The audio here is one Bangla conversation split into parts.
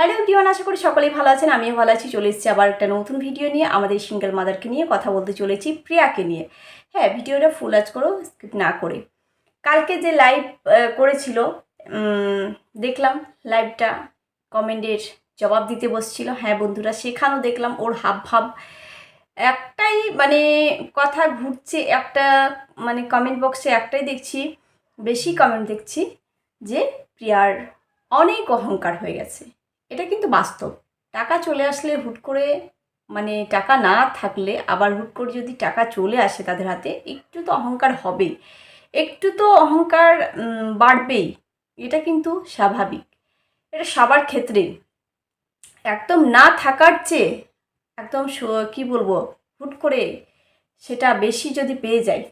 হ্যালো এভরিওয়ান আশা করি সকলেই ভালো আছেন, আমিও ভালো আছি। চলে এসেছি আবার একটা নতুন ভিডিও নিয়ে, আমাদের সিঙ্গেল মাদারকে নিয়ে কথা বলতে চলেছি, প্রিয়াকে নিয়ে। হ্যাঁ ভিডিওটা ফুল আজ করো স্কিপ না করে। কালকে যে লাইভ করেছিল দেখলাম লাইভটা কমেন্টের জবাব দিতে বসছিল। হ্যাঁ বন্ধুরা, সেখানেও দেখলাম ওর হাব ভাব একটাই মানে কথা ঘুরছে, একটা মানে কমেন্ট বক্সে একটাই দেখছি, বেশি কমেন্ট দেখছি যে প্রিয়ার অনেক অহংকার হয়ে গেছে। এটা কিন্তু বাস্তব। টাকা চলে আসলে হুট করে মানে টাকা না থাকলে, আবার হুট করে যদি টাকা চলে আসে তাদের হাতে, একটু তো অহংকার হবেই। একটু তো অহংকার বাড়বেই। এটা কিন্তু স্বাভাবিক। এটা সবার ক্ষেত্রেই। একদম না থাকার চেয়ে, একদম কি বলব, হুট করে সেটা বেশি যদি পেয়ে যায়,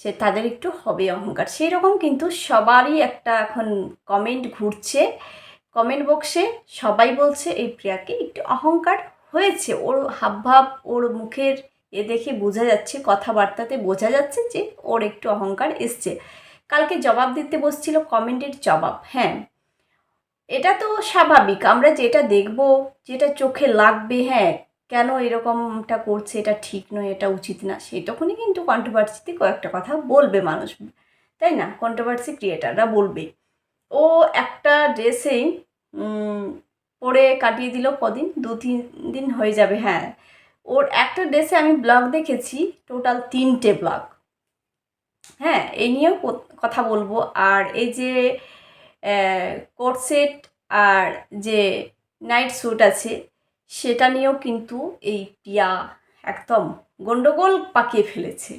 সে তাদের একটু হবে অহংকার। সেই রকম কিন্তু সবারই একটা এখন কমেন্ট ঘুরছে। কমেন্ট বক্সে সবাই বলছে, এই প্রিয়াকে একটু অহংকার হয়েছে। ওর হাবভাব, ওর মুখের এ দেখে বোঝা যাচ্ছে, কথাবার্তাতে বোঝা যাচ্ছে যে ওর একটু অহংকার এসছে। কালকে জবাব দিতে বসছিল কমেন্টের জবাব হ্যাঁ। এটা তো স্বাভাবিক, আমরা যেটা দেখব, যেটা চোখে লাগবে হ্যাঁ কেন এরকমটা করছে, এটা ঠিক নয়, এটা উচিত না সেটুকুনি কিন্তু কন্ট্রোভার্সিতে কয়েকটা কথা বলবে মানুষ, তাই না? কন্ট্রোভার্সি ক্রিয়েটাররা বলবে। ও একটা ড্রেসেই পরে কাটিয়ে দিল কদিন? দু, তিন দিন হয়ে যাবে হ্যাঁ। ওর একটা ড্রেসে আমি ব্লগ দেখেছি, টোটাল তিনটে ব্লগ। হ্যাঁ এই নিয়েও কথা বলব। আর এই যে কোট সেট আর যে নাইট স্যুট আছে, সেটা নিয়েও কিন্তু এই প্রিয়া একদম গন্ডগোল পাকিয়ে ফেলেছে।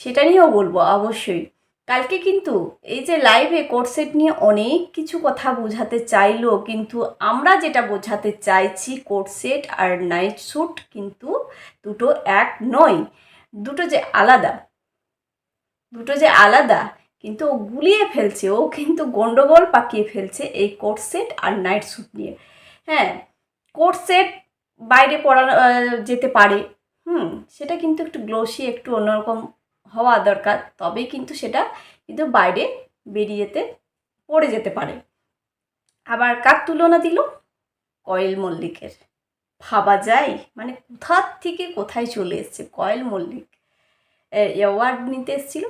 সেটা নিয়েও বলব, অবশ্যই। কালকে কিন্তু এই যে লাইভে কোর্সেট নিয়ে অনেক কিছু কথা বোঝাতে চাইলো কিন্তু আমরা যেটা বোঝাতে চাইছি কোর্সেট আর নাইট স্যুট কিন্তু দুটো এক নয়। দুটো যে আলাদা। দুটো যে আলাদা কিন্তু ও গুলিয়ে ফেলছে। ও কিন্তু গন্ডগোল পাকিয়ে ফেলছে এই কোট সেট আর নাইট স্যুট নিয়ে। হ্যাঁ কোট সেট বাইরে আহ, যেতে পারে। হুম সেটা কিন্তু একটু গ্লোসি একটু অন্যরকম হওয়া দরকার, তবেই কিন্তু সেটা কিন্তু বাইরে বেরিয়ে যেতে পড়ে যেতে পারে। আবার কার তুলনা দিল? কয়েল মল্লিকের। ভাবা যায় মানে কোথার থেকে কোথায় চলে এসছে কয়েল মল্লিক? অ্যাওয়ার্ড নিতে এসেছিল?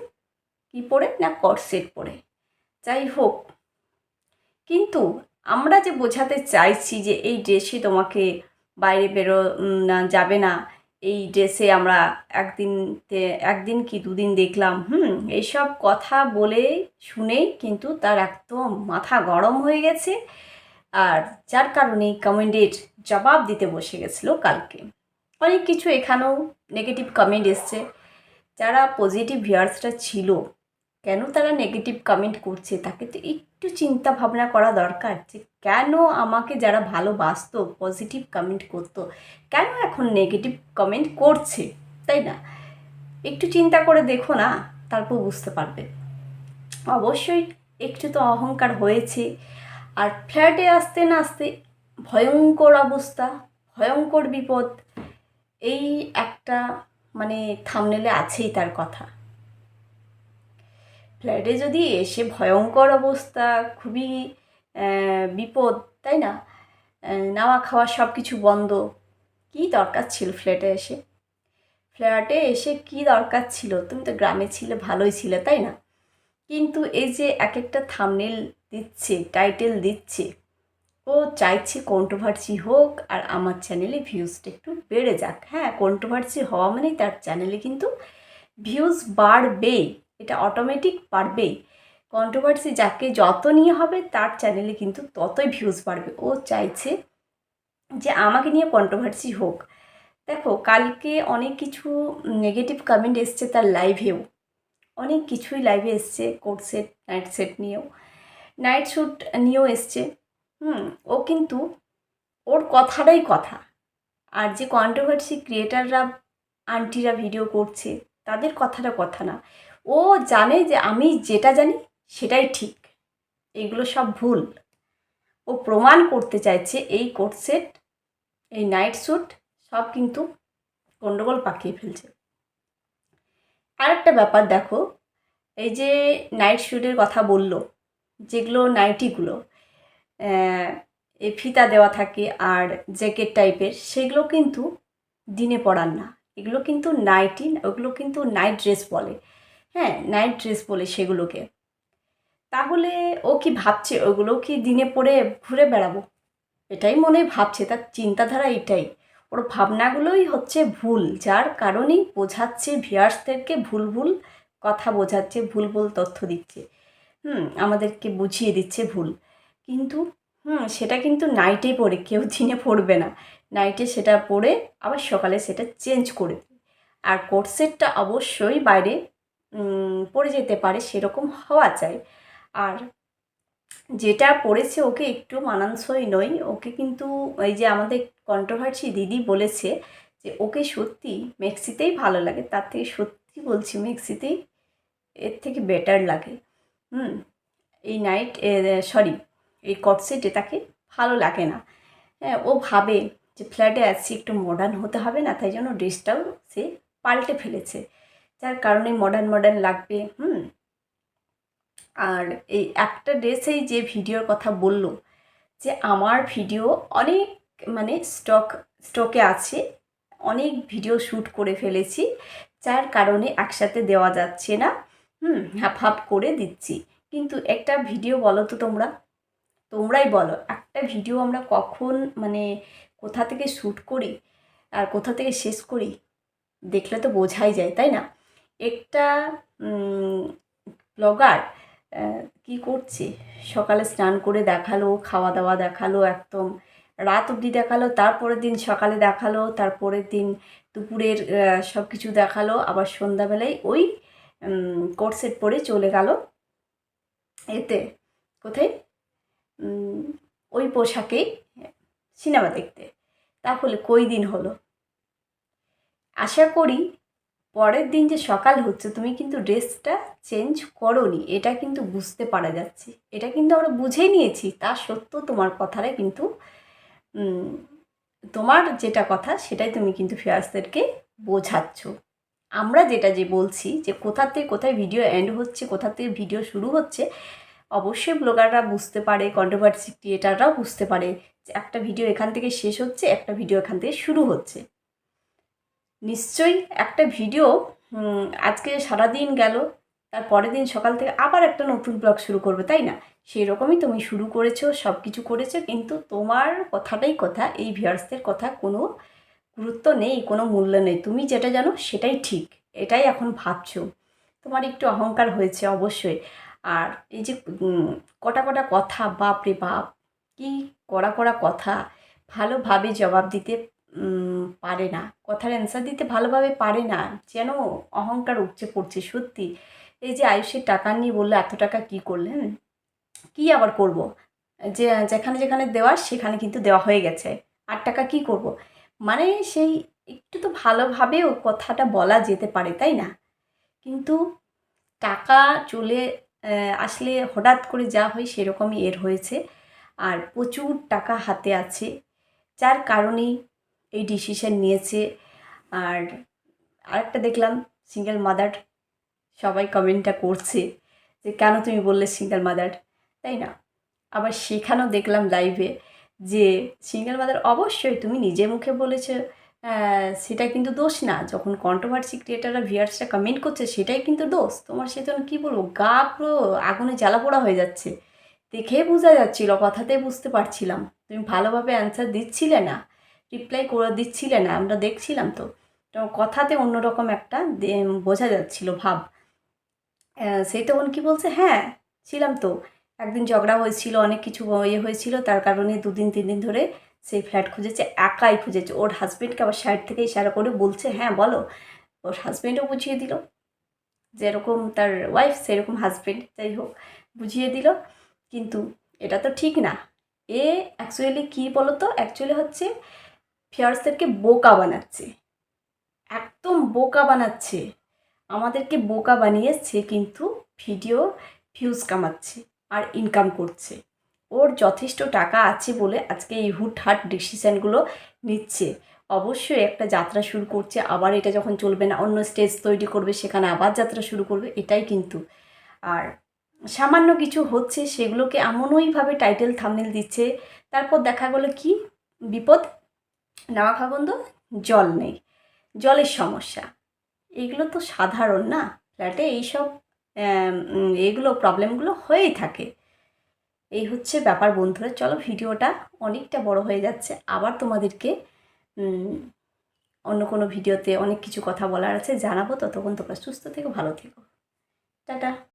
কী পরে না কটসেট পরে যাই হোক, কিন্তু আমরা যে বোঝাতে চাইছি যে এই ড্রেসে তোমাকে বাইরে বেরো না, যাবে না এই ড্রেসে আমরা একদিনতে, একদিন কি দুদিন দেখলাম, হুম, এইসব কথা বলে শুনেই কিন্তু তার একদম মাথা গরম হয়ে গেছে। আর যার কারণে কমেন্টের জবাব দিতে বসে গেছিল কালকে। অনেক কিছু এখানেও নেগেটিভ কমেন্ট এসছে। যারা পজিটিভ ভিউয়ার্সরা ছিল, কেন তারা নেগেটিভ কমেন্ট করছে, তাকে তো একটু চিন্তা ভাবনা করা দরকার যে কেন আমাকে যারা ভালোবাসতো পজিটিভ কমেন্ট করতো, কেন এখন নেগেটিভ কমেন্ট করছে, তাই না? একটু চিন্তা করে দেখো না, তারপর বুঝতে পারবে। অবশ্যই একটু তো অহংকার হয়েছে। আর ফ্ল্যাটে আসতে না আসতে ভয়ঙ্কর অবস্থা, ভয়ঙ্কর বিপদ, এই একটা মানে থামনেলে আছেই তার কথা। ফ্ল্যাটে যদি এসে ভয়ঙ্কর অবস্থা, খুবই বিপদ, তাই না? নাওয়া খাওয়া সব কিছু বন্ধ। কী দরকার ছিল ফ্ল্যাটে এসে? ফ্ল্যাটে এসে কি দরকার ছিল? তুমি তো গ্রামে ছিলে, ভালোই ছিলে, তাই না? কিন্তু এই যে এক একটা থামনেল দিচ্ছে টাইটেল দিচ্ছে, ও চাইছে কন্ট্রোভার্সি হোক আর আমার চ্যানেলে ভিউজটা একটু বেড়ে যাক। হ্যাঁ কন্ট্রোভার্সি হওয়া মানেই তার চ্যানেলে কিন্তু ভিউজ বাড়বেই। এটা অটোমেটিক বাড়বেই কন্ট্রোভার্সি যাকে যত নিয়ে হবে, তার চ্যানেলে কিন্তু ততই ভিউজ বাড়বে। ও চাইছে যে আমাকে নিয়ে কন্ট্রোভার্সি হোক। দেখো, কালকে অনেক কিছু নেগেটিভ কমেন্ট এসছে তার লাইভেও অনেক কিছুই লাইভে এসছে কোট সেট নাইট সেট নিয়েও। নাইট শ্যুট নিয়েও এসছে। হুম, ও কিন্তু ওর কথাটাই কথা। আর যে কন্ট্রোভার্সি ক্রিয়েটাররা আন্টিরা ভিডিও করছে, তাদের কথাটা কথা না। ও জানে যে আমি যেটা জানি সেটাই ঠিক। এগুলো সব ভুল। ও প্রমাণ করতে চাইছে এই কোট সেট, এই নাইট স্যুট, সব কিন্তু গণ্ডগোল পাকিয়ে ফেলছে। আরেকটা ব্যাপার দেখো, এই যে নাইট শ্যুটের কথা বলল, যেগুলো নাইটিগুলো এই ফিতা দেওয়া থাকে আর জ্যাকেট টাইপের, সেগুলো কিন্তু দিনে পরার না। এগুলো কিন্তু নাইটি, ওগুলো কিন্তু নাইট ড্রেস বলে। হ্যাঁ নাইট ড্রেস বলে সেগুলোকে। তাহলে ও কি ভাবছে? ওগুলো কি দিনে পরে ঘুরে বেড়াবো? এটাই মনে ভাবছে, তার চিন্তাধারা এটাই। ওর ভাবনাগুলোই হচ্ছে ভুল, যার কারণেই বোঝাচ্ছে, ভিয়ার্সদেরকে ভুল ভুল কথা বোঝাচ্ছে, ভুল ভুল তথ্য দিচ্ছে। হুম, আমাদেরকে বুঝিয়ে দিচ্ছে ভুল। কিন্তু, হুম, সেটা কিন্তু নাইটে পড়ে, কেউ দিনে পড়বে না। নাইটে সেটা পড়ে, আবার সকালে সেটা চেঞ্জ করে আর কোর্সেটটা অবশ্যই বাইরে পড়ে যেতে পারে, সেরকম হওয়া চাই আর যেটা পড়েছে ওকে একটু মানানসই নয়। ওকে কিন্তু এই যে আমাদের কন্ট্রোভার্সি দিদি বলেছে যে, ওকে সত্যি মেক্সিতেই ভালো লাগে। তার থেকে সত্যি বলছি মেক্সিতেই এর থেকে বেটার লাগে। হুম, এই নাইট সরি এই কটসেটে তাকে ভালো লাগে না। হ্যাঁ ও ভাবে যে ফ্ল্যাটে আছি, একটু মডার্ন হতে হবে না, তাই জন্য ড্রেসটাও সে পাল্টে ফেলেছে। যার কারণে মডার্ন মডার্ন লাগবে, হুম? আর এই একটা ড্রেসেই যে ভিডিওর কথা বলল, যে আমার ভিডিও অনেক মানে স্টক স্টকে আছে, অনেক ভিডিও শ্যুট করে ফেলেছি, যার কারণে একসাথে দেওয়া যাচ্ছে না, হুম হাফ হাফ করে দিচ্ছি। কিন্তু একটা ভিডিও বলো তো তোমরা, তোমরাই বলো, একটা ভিডিও আমরা কখন মানে কোথা থেকে শ্যুট করি, আর কোথা থেকে শেষ করি, দেখলে তো বোঝাই যায়, তাই না? একটা ব্লগার কি করছে? সকালে স্নান করে দেখাল, খাওয়া দাওয়া দেখাল একদম। রাত অবধি দেখাল, তারপরের দিন সকালে দেখাল, তারপরের দিন দুপুরের সব কিছু দেখাল, আবার সন্ধ্যাবেলায় ওই কোর্সেট পরে চলে গেল। এতে, কোথায়? ওই পোশাকেই সিনেমা দেখতে। তাহলে কই দিন হলো? আশা করি পরের দিন যে সকাল হচ্ছে, তুমি কিন্তু ড্রেসটা চেঞ্জ করনি। এটা কিন্তু বুঝতে পারা যাচ্ছে। এটা কিন্তু আমরা বুঝে নিয়েছি, তা সত্ত্বেও তোমার কথাটা কিন্তু তোমার যেটা কথা, সেটাই তুমি কিন্তু ফেয়ার্সদেরকে বোঝাচ্ছ। আমরা যেটা যে বলছি, যে কোথা থেকে কোথায় ভিডিও এন্ড হচ্ছে কোথা থেকে ভিডিও শুরু হচ্ছে, অবশ্যই ব্লগাররা বুঝতে পারে কন্ট্রোভার্সি ক্রিয়েটাররাও বুঝতে পারে যে একটা ভিডিও এখান থেকে শেষ হচ্ছে, একটা ভিডিও এখান থেকে শুরু হচ্ছে। নিশ্চয়ই একটা ভিডিও আজকে সারাদিন গেল, তার পরের দিন সকাল থেকে আবার একটা নতুন ব্লগ শুরু করবে, তাই না? সেই রকমই তুমি শুরু করেছ সব কিছু করেছ, কিন্তু তোমার কথাটাই কথা, এই ভিউয়ার্সদের কথা কোনো গুরুত্ব নেই, কোনো মূল্য নেই। তুমি যেটা জানো সেটাই ঠিক, এটাই এখন ভাবছ। তোমার একটু অহংকার হয়েছে অবশ্যই। আর এই যে কটা কটা কথা বাপ রে বাপ, কি কড়া কড়া কথা, ভালোভাবে জবাব দিতে পারে না। কথার অ্যান্সার দিতে ভালোভাবে পারে না। যেন অহংকার উপচে পড়ছে, সত্যি। এই যে আয়ুষের টাকা নিয়ে বললে, এত টাকা কি করলেন কি আবার করব? যে, যেখানে যেখানে দেওয়ার, সেখানে কিন্তু দেওয়া হয়ে গেছে। আর টাকা কি করব? মানে সেই একটু তো ভালোভাবেও কথাটা বলা যেতে পারে, তাই না? কিন্তু টাকা চলে আসলে হঠাৎ করে যা হয় সেরকমই এর হয়েছে। আর প্রচুর টাকা হাতে আছে। যার কারণেই এই ডিসিশন নিয়েছে। আর আরেকটা দেখলাম সিঙ্গেল মাদার সবাই কমেন্টটা করছে যে, কেন তুমি বললে সিঙ্গেল মাদার তাই না? আবার সেখানেও দেখলাম লাইভে যে সিঙ্গেল মাদার অবশ্যই তুমি নিজে মুখে বলেছ সেটা কিন্তু দোষ না। যখন কন্ট্রোভার্সি ক্রিয়েটাররা ভিয়ার্সরা কমেন্ট করছে, সেটাই কিন্তু দোষ। তোমার সে তখন কী বলব? গা পুরো আগুনে জ্বালা পোড়া হয়ে যাচ্ছে। দেখে বোঝা যাচ্ছিল কথাতে বুঝতে পারছিলাম। তুমি ভালোভাবে অ্যান্সার দিচ্ছিলে না। রিপ্লাই করে দিচ্ছিলে না, আমরা দেখছিলাম তো। কথাতে অন্যরকম একটা বোঝা যাচ্ছিল ভাব। সেই তখন কি বলছে? হ্যাঁ ছিলাম তো। একদিন ঝগড়া হয়েছিল, অনেক কিছু ইয়ে হয়েছিল, তার কারণে দুদিন, তিন দিন ধরে সেই ফ্ল্যাট খুঁজেছে, একাই খুঁজেছে। ওর হাজবেন্ডকে আবার সাইড থেকে ইশারা করে বলছে হ্যাঁ বলো। ওর হাজবেন্ডও বুঝিয়ে দিল। যেরকম তার ওয়াইফ সেরকম হাজবেন্ড যাই হোক, বুঝিয়ে দিল। কিন্তু এটা তো ঠিক না। এ অ্যাকচুয়ালি কী বলো তো অ্যাকচুয়ালি হচ্ছে ফিয়ার্সদেরকে বোকা বানাচ্ছে। একদম বোকা বানাচ্ছে। আমাদেরকে বোকা বানিয়েছে কিন্তু ভিডিও ভিউজ কামাচ্ছে আর ইনকাম করছে। ওর যথেষ্ট টাকা আছে বলে আজকে এই হুট হুটহাট ডিসিশানগুলো নিচ্ছে। অবশ্যই একটা যাত্রা শুরু করছে, আবার এটা যখন চলবে না, অন্য স্টেজ তৈরি করবে, সেখানে আবার যাত্রা শুরু করবে, এটাই কিন্তু। আর সামান্য কিছু হচ্ছে, সেগুলোকে এমনইভাবে টাইটেল থামনেল দিচ্ছে, তারপর দেখা গেলো কি? বিপদ? বন্ধ জল নেই। জলের সমস্যা। এগুলো তো সাধারণ না? ফ্ল্যাটে এইসব এগুলো প্রবলেমগুলো হয়েই থাকে। এই হচ্ছে ব্যাপার বন্ধুরা। চলো ভিডিওটা অনেকটা বড় হয়ে যাচ্ছে। আবার তোমাদেরকে অন্য কোনো ভিডিওতে অনেক কিছু কথা বলার আছে। জানাব। ততক্ষণ তোমরা সুস্থ থেকো, ভালো থেকো। টাটা।